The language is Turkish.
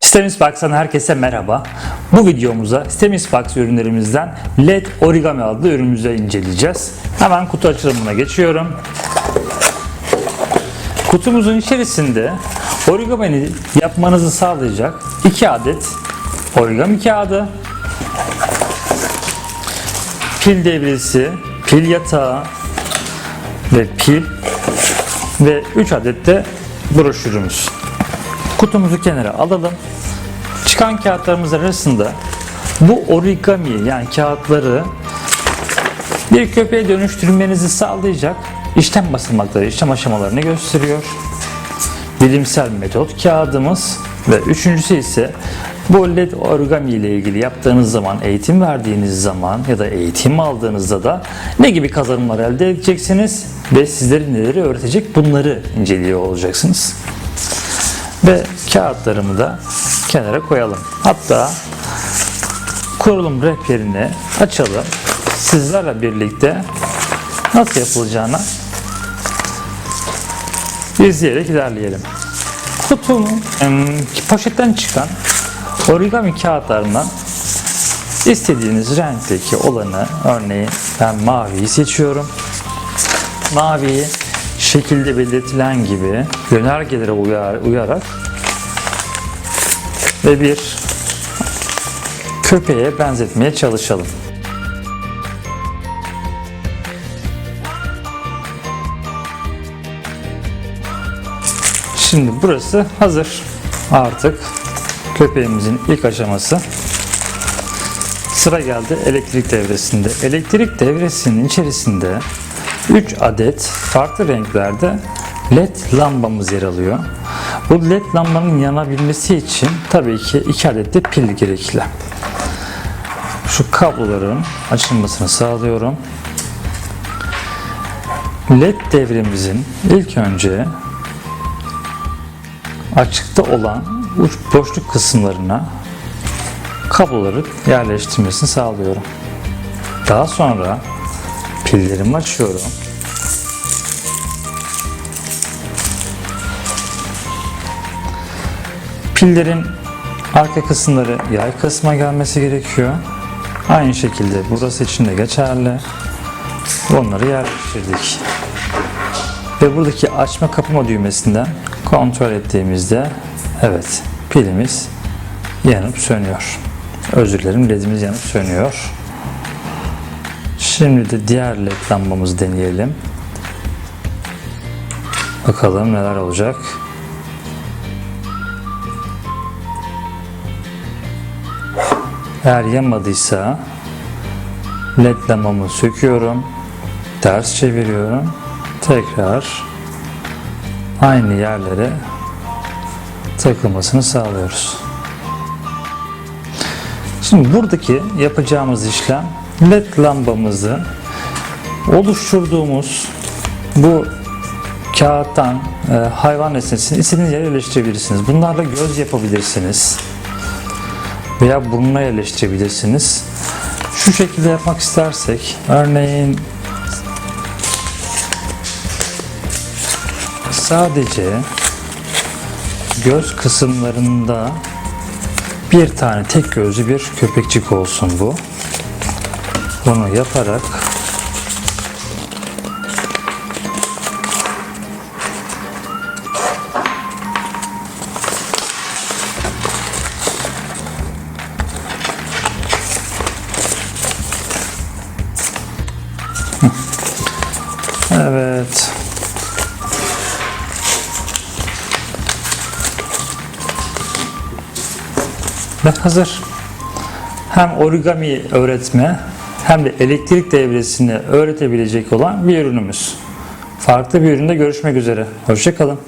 Stemis Box'tan herkese merhaba. Bu videomuzda Stemis Box ürünlerimizden LED Origami adlı ürünümüzü inceleyeceğiz. Hemen kutu açılımına geçiyorum. Kutumuzun içerisinde origami yapmanızı sağlayacak 2 adet origami kağıdı, pil devresi, pil yatağı ve pil ve 3 adet de broşürümüz. Kutumuzu kenara alalım. Çıkan kağıtlarımız arasında bu origami yani kağıtları bir köpeğe dönüştürmenizi sağlayacak işlem basamakları, işlem aşamalarını gösteriyor. Bilimsel metot kağıdımız ve üçüncüsü ise bu LED origami ile ilgili yaptığınız zaman, eğitim verdiğiniz zaman ya da eğitim aldığınızda da ne gibi kazanımlar elde edeceksiniz ve sizlere neleri öğretecek bunları inceliyor olacaksınız. Ve kağıtlarımı da kenara koyalım. Hatta kurulum rehberini açalım. Sizlerle birlikte nasıl yapılacağına izleyerek ilerleyelim. Kutumun em, poşetten çıkan origami kağıtlarından istediğiniz renkteki olanı örneğin ben maviyi seçiyorum. Maviyi şekilde belirtilen gibi yönergelere uyar, uyarak ve bir köpeğe benzetmeye çalışalım. Şimdi burası hazır. Artık köpeğimizin ilk aşaması. Sıra geldi elektrik devresinde. Elektrik devresinin içerisinde 3 adet farklı renklerde led lambamız yer alıyor. Bu led lambanın yanabilmesi için tabii ki 2 adet de pil gerekli. Şu kabloların açılmasını sağlıyorum. LED devremizin ilk önce açıkta olan uç boşluk kısımlarına kabloları yerleştirmesini sağlıyorum. Daha sonra pillerimi açıyorum. Pillerin arka kısımları yay kısma gelmesi gerekiyor. Aynı şekilde burası için de geçerli. Onları yerleştirdik. Ve buradaki açma kapama düğmesinden kontrol ettiğimizde evet pilimiz yanıp sönüyor. Özür dilerim ledimiz yanıp sönüyor. Şimdi de diğer led lambamızı deneyelim. Bakalım neler olacak. Eğer yanmadıysa led lambamı söküyorum. Ters çeviriyorum. Tekrar aynı yerlere takılmasını sağlıyoruz. Şimdi buradaki yapacağımız işlem led lambamızı oluşturduğumuz bu kağıttan e, hayvan nesnesini istediğiniz yere yerleştirebilirsiniz. Bunlarla göz yapabilirsiniz. Veya burnuna yerleştirebilirsiniz. Şu şekilde yapmak istersek örneğin sadece göz kısımlarında bir tane tek gözlü bir köpekçik olsun bu. Bunu yaparak Evet. Ve hazır. Hem origami öğretme hem de elektrik devresini öğretebilecek olan bir ürünümüz. Farklı bir üründe görüşmek üzere. Hoşçakalın.